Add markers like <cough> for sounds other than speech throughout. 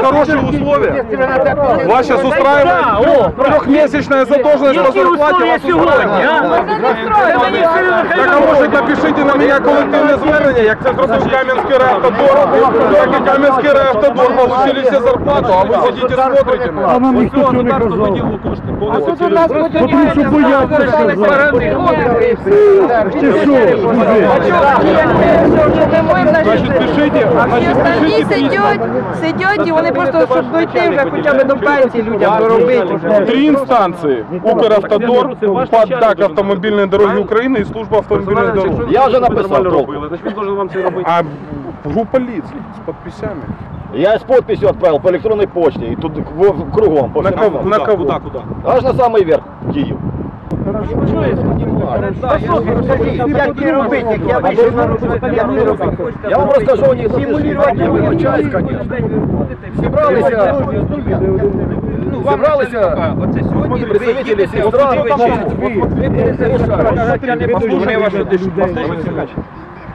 хорошие условия? Вас сейчас устраивает трехмесячная задолженность по зарплате? Вас устраивает? Так, а может напишите на меня колективне звернення, як це зробив Кам'янський райавтодор, так і Кам'янський райавтодор получили всі зарплату, а ви сидите смотрите. А нам ніхто цього не казав. А тут у нас Тому що бояться сказати. Чи що, друзі? Значить, пишите, А всі значить, остальні пишите письма. сидять, сидять і вони просто, щоб дойти вже хоча б до пенсії людям доробити. Три инстанции. Укравтодор, ПАД автомобильные дороги Украины и служба автомобильных дорог. Я вже написав толку. А группа лиц с подписями. Я з підписью відправив по електронній почті і тут в- кругом. По На всьому. кого? На кого? Аж на самий верх Київ. Я вам розкажу, вони симулювати, я вибачаюсь, звісно. Зібралися, зібралися представники сестра, Послушай вашу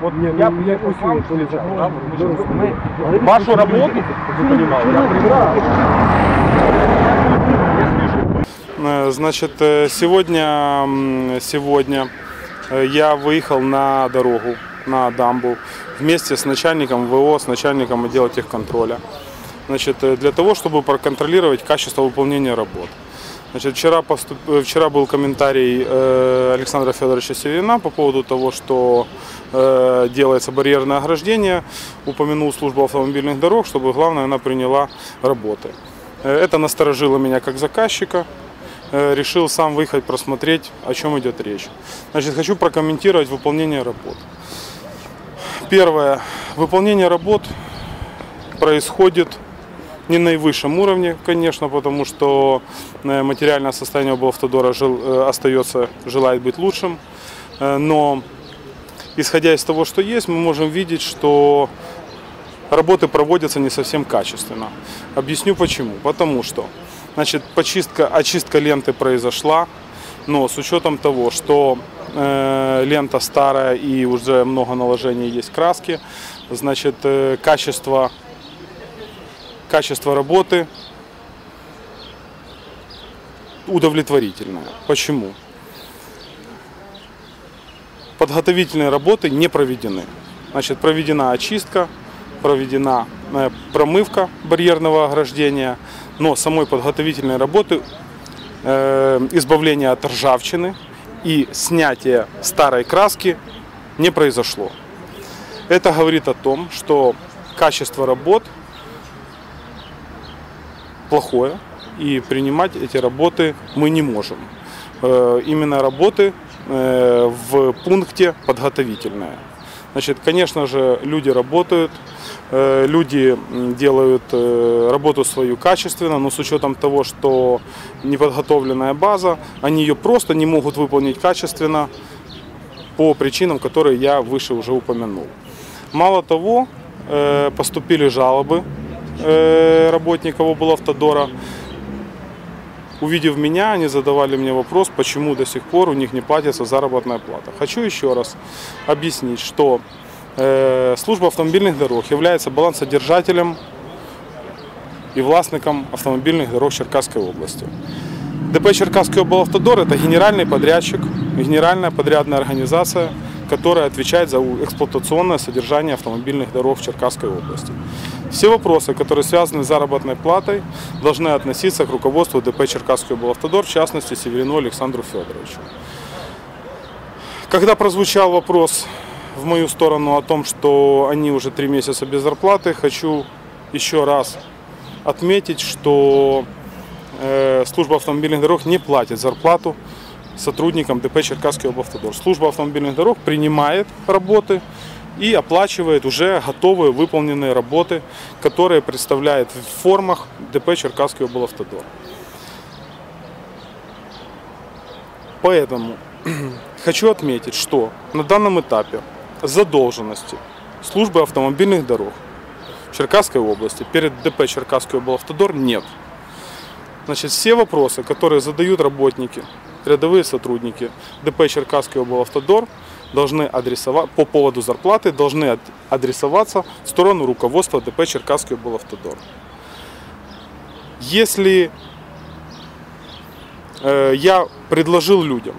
Вот я, я ось коли закривав, Вашу работу, Э, Значит, э, сегодня, сегодня э, я выехал на дорогу, на дамбу, вместе с начальником ВО, с начальником отдела техконтроля. Значит, э, для того, чтобы проконтролировать качество выполнения работ. Значит, вчера, поступ... э, вчера был комментарий э, Александра Федоровича Севина по поводу того, что э, делается барьерное ограждение. Упомянул службу автомобильных дорог, чтобы главное она приняла работы. Э, Это насторожило меня как заказчика. Э, Решил сам выехать просмотреть, о чем идет речь. Значит, хочу прокомментировать выполнение работ. Первое. Выполнение работ происходит не на наивысшем уровне, конечно, потому что э, материальное состояние облавтодора жил, э, остается, желает быть лучшим. Но исходя из того, что есть, мы можем видеть, что работы проводятся не совсем качественно. Объясню почему. Потому что значит, почистка, очистка ленты произошла, но с учетом того, что э, лента старая и уже много наложений есть краски, значит, э, качество качество работы удовлетворительное. Почему? Подготовительные работы не проведены. Значит, проведена очистка, проведена э, промывка барьерного ограждения, но самой подготовительной работы э, избавления от ржавчины и снятия старой краски не произошло. Это говорит о том, что качество работ плохое, и принимать эти работы мы не можем. Э, Именно работы э, в пункте подготовительные. Значит, конечно же, люди работают, люди м, делают э, работу свою качественно, но с учетом того, что неподготовленная база, они ее просто не могут выполнить качественно по причинам, которые я выше уже упомянул. Мало того, э, поступили жалобы э, работников облавтодора. Увидев меня, они задавали мне вопрос, почему до сих пор у них не платится заработная плата. Хочу еще раз объяснить, что э, служба автомобильных дорог является балансодержателем и властником автомобильных дорог Черкасской области. ДП Черкасский облавтодор – это генеральный подрядчик, генеральная подрядная организация, которая отвечает за эксплуатационное содержание автомобильных дорог в Черкасской области. Все вопросы, которые связаны с заработной платой, должны относиться к руководству ДП Черкасский облавтодор, в частности Северину Александру Федоровичу. Когда прозвучал вопрос мою сторону о том, что они уже три месяца без зарплаты, хочу еще раз отметить, что э, служба автомобильных дорог не платит зарплату сотрудникам ДП Черкасский облавтодор. Служба автомобильных дорог принимает работы и оплачивает уже готовые выполненные работы, которые представляет в формах ДП Черкасский облавтодор. Поэтому <clears throat> хочу отметить, что на данном этапе задолженности службы автомобильных дорог Черкасской области перед ДП Черкасский облавтодор нет. Значит, все вопросы, которые задают работники, рядовые сотрудники ДП Черкасский облавтодор, должны адресовать по поводу зарплаты должны ад- адресоваться в сторону руководства ДП Черкасский облавтодор. Если э, я предложил людям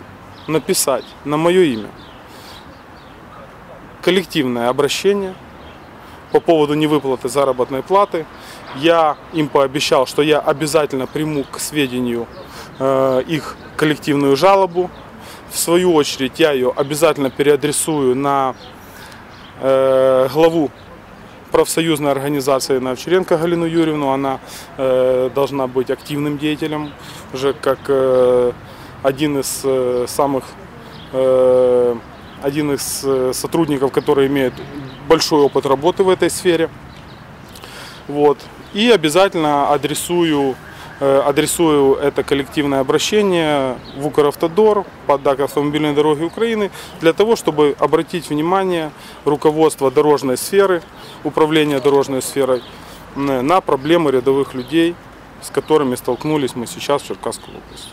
написать на мое имя коллективное обращение по поводу невыплаты заработной платы, я им пообещал, что я обязательно приму к сведению э, их коллективную жалобу. В свою очередь я ее обязательно переадресую на э, главу профсоюзной организации на Овчаренко Галину Юрьевну. Она э, должна быть активным деятелем, уже как один из самых один из э, сотрудников, который имеет большой опыт работы в этой сфере. Вот. И обязательно адресую, э, адресую это коллективное обращение в Укравтодор, подак автомобильной дороги Украины, для того, чтобы обратить внимание руководства дорожной сферы, управления дорожной сферой на проблемы рядовых людей, с которыми столкнулись мы сейчас в Черкасской области.